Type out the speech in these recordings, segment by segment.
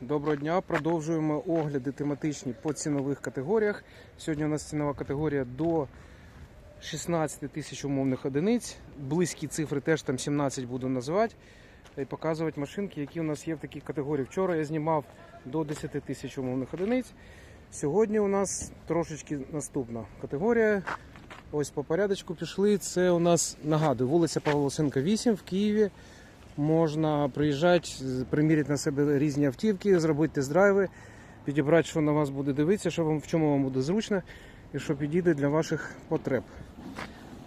Доброго дня. Продовжуємо огляди тематичні по цінових категоріях. Сьогодні у нас цінова категорія до 16 тисяч умовних одиниць. Близькі цифри теж там 17 буду називати. І показувати машинки, які у нас є в такій категорії. Вчора я знімав до 10 тисяч умовних одиниць. Сьогодні у нас трошечки наступна категорія. Ось по порядочку пішли. Це у нас нагадую, вулиця Павла Лосенка, 8 в Києві. Можна приїжджати, приміряти на себе різні автівки, зробити тест-драйви, підібрати, що на вас буде дивитися, що вам, в чому вам буде зручно і що підійде для ваших потреб.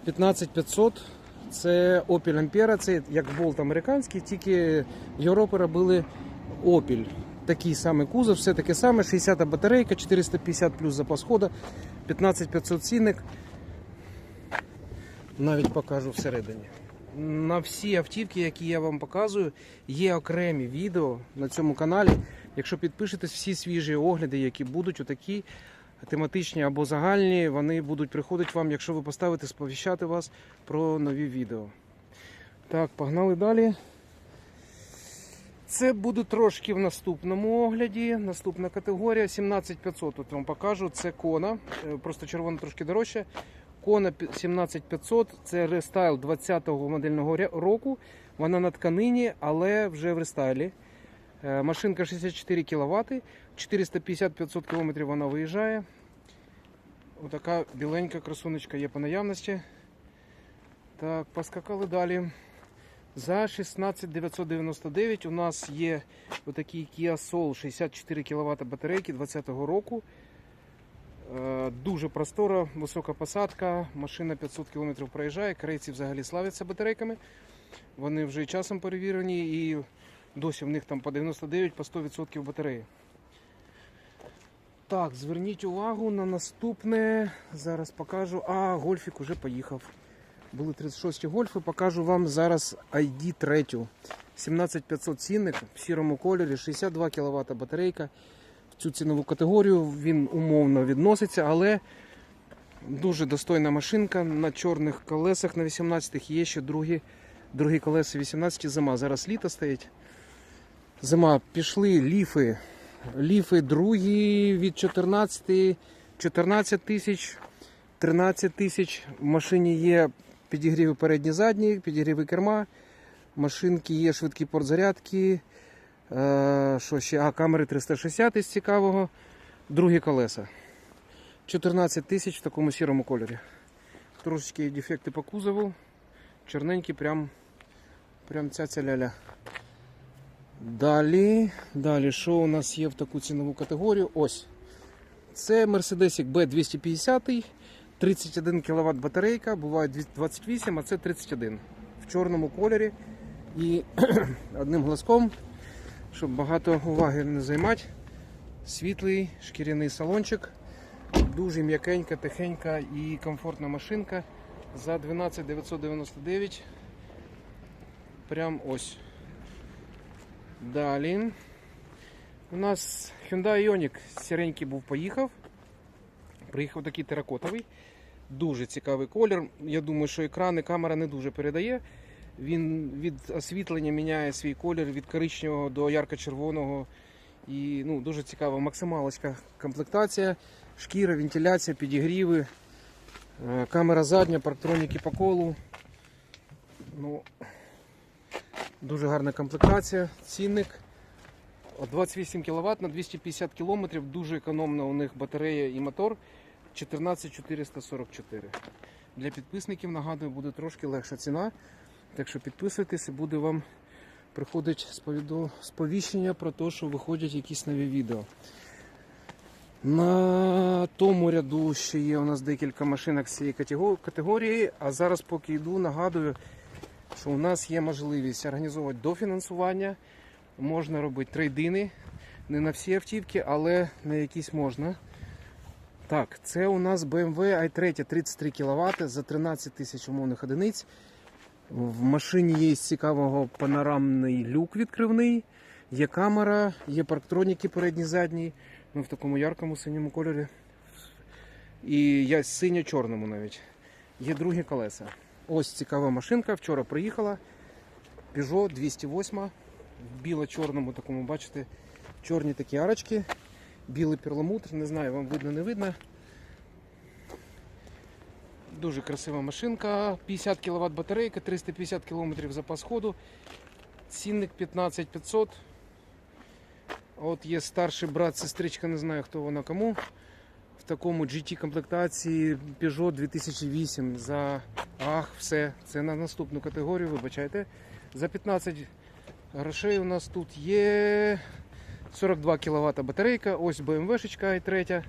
15500 це Opel Ampera, це як болт американський, тільки в Європі робили Opel. Такий самий кузов, все таке саме, 60 батарейка, 450 плюс запас хода, 15500 цінник. Навіть покажу всередині. На всі автівки, які я вам показую, є окремі відео на цьому каналі. Якщо підпишетесь, всі свіжі огляди, які будуть отакі тематичні або загальні, вони будуть приходити вам, якщо ви поставите сповіщати вас про нові відео. Так, погнали далі. Це буде трошки в наступному огляді. Наступна категорія 17500. Тут вам покажу. Це кона. Е, Просто червона трошки дорожче. Кона 17500 це рестайл 20-го модельного року. Вона на тканині, але вже в рестайлі. Е, Машинка 64 кВт, 450-500 км вона виїжджає. Отака біленька красунечка є по наявності. Так, поскакали далі. За 16999 у нас є отакий Kia Soul 64 кВт батарейки 20-го року. Е, Дуже простора, висока посадка, машина 500 км проїжджає. Корейці взагалі славляться батарейками. Вони вже часом перевірені і досі в них там по 99 по 100% батареї. Так, зверніть увагу на наступне. Зараз покажу. А, гольфік уже поїхав. Були 36 гольфи. Покажу вам зараз ID 3. 17500 цінник в сірому кольорі, 62 кВт батарейка цю цінову категорію. Він умовно відноситься, але дуже достойна машинка на чорних колесах на 18-х. Є ще другі, другі колеса 18 зима. Зараз літо стоїть. Зима пішли ліфи. Ліфи другі від 14, 14 тисяч, 13 тисяч. В машині є підігріви передні задні, підігріви керма. Машинки є швидкі портзарядки. Е, що ще? А, камери 360 із цікавого. Другі колеса. 14 тисяч в такому сірому кольорі. Трошечки дефекти по кузову. Чорненькі, прям, прям ця ця ляля. Далі, далі, що у нас є в таку цінову категорію? Ось. Це Mercedes B250, 31 кВт батарейка, буває 28, а це 31 в чорному кольорі. І одним глазком, щоб багато уваги не займати, світлий шкіряний салончик. Дуже м'якенька, тихенька і комфортна машинка за 12 999. Прям ось. Далі. У нас Hyundai Ioniq сіренький був поїхав. Приїхав такий теракотовий. Дуже цікавий колір. Я думаю, що екран і камера не дуже передає. Він від освітлення міняє свій колір від коричневого до ярко-червоного. І ну, дуже цікава максималочка комплектація, шкіра, вентиляція, підігріви, е, камера задня, парктроніки по колу. Ну, Дуже гарна комплектація, цінник. 28 кВт на 250 км, дуже економна у них батарея і мотор 14444. Для підписників, нагадую, буде трошки легша ціна. Так що підписуйтесь і буде вам приходить сповіщення про те, що виходять якісь нові відео. На тому ряду ще є у нас декілька машинок з цієї категорії. А зараз, поки йду, нагадую, що у нас є можливість організовувати дофінансування, можна робити трейдини. Не на всі автівки, але на якісь можна. Так, це у нас BMW i3 33 кВт за 13 тисяч умовних одиниць. В машині є з цікавого панорамний люк відкривний, є камера, є парктроніки передні задні, ну, в такому яркому синьому кольорі. І я синьо-чорному навіть. Є другі колеса. Ось цікава машинка. Вчора приїхала. Peugeot 208 в біло-чорному такому, бачите, Чорні такі арочки, білий перламутр, не знаю, вам видно, не видно. Дуже красива машинка, 50 кВт батарейка, 350 км запас ходу, цінник 15500. От є старший брат, сестричка, не знаю хто вона кому. В такому GT комплектації Peugeot 2008 за ах, все, це на наступну категорію, вибачайте. За 15 грошей у нас тут є 42 кВт батарейка, ось BMW і третя.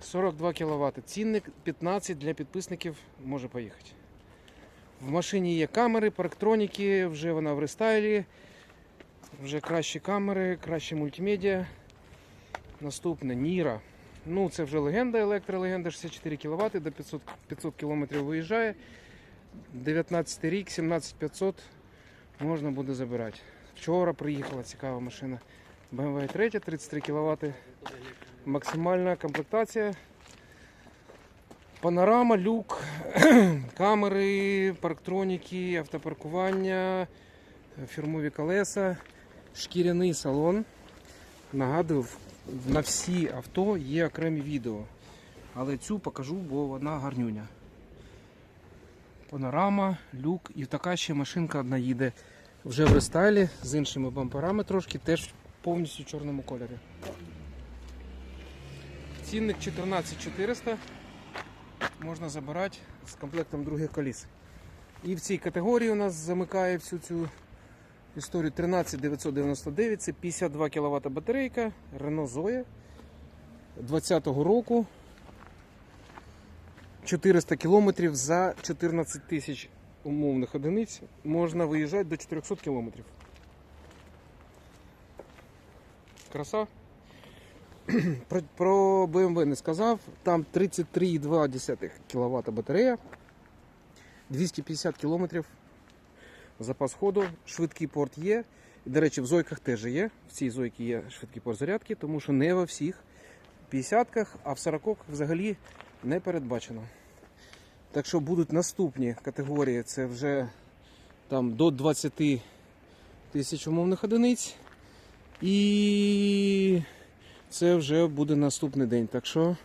42 кВт. Цінник 15 для підписників може поїхати. В машині є камери, парктроніки, вже вона в рестайлі. Вже кращі камери, краще мультимедіа. Наступне Ніра. Ну, це вже легенда, електролегенда, 64 кВт, до 500, 500 км виїжджає. 19 рік, 17500 можна буде забирати. Вчора приїхала цікава машина. BMW 3, 33 кВт. Максимальна комплектація. Панорама, люк, камери, парктроніки, автопаркування, фірмові колеса, шкіряний салон. Нагадую, на всі авто є окремі відео. Але цю покажу, бо вона гарнюня. Панорама, люк і така ще машинка одна їде вже в рестайлі з іншими бамперами трошки, теж повністю в чорному кольорі. Цінник 14400 можна забирати з комплектом других коліс. І в цій категорії у нас замикає всю цю історію 13999, це 52 кВт батарейка, Renault Zoe 20-го року. 400 км за 14 тисяч умовних одиниць можна виїжджати до 400 км. Краса. Про, BMW не сказав. Там 33,2 кВт батарея, 250 км запас ходу, швидкий порт є. До речі, в зойках теж є. В цій зойці є швидкий порт зарядки, тому що не во всіх 50-ках, а в 40-ках взагалі не передбачено. Так що будуть наступні категорії, це вже там до 20 тисяч умовних одиниць. І це вже буде наступний день. Так що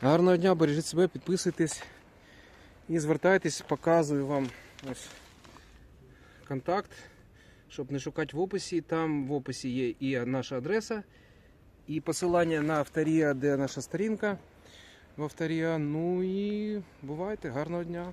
гарного дня, бережіть себе, підписуйтесь і звертайтесь, показую вам ось контакт, щоб не шукати в описі. Там в описі є і наша адреса, і посилання на авторія, де наша сторінка в авторія. Ну і бувайте, гарного дня.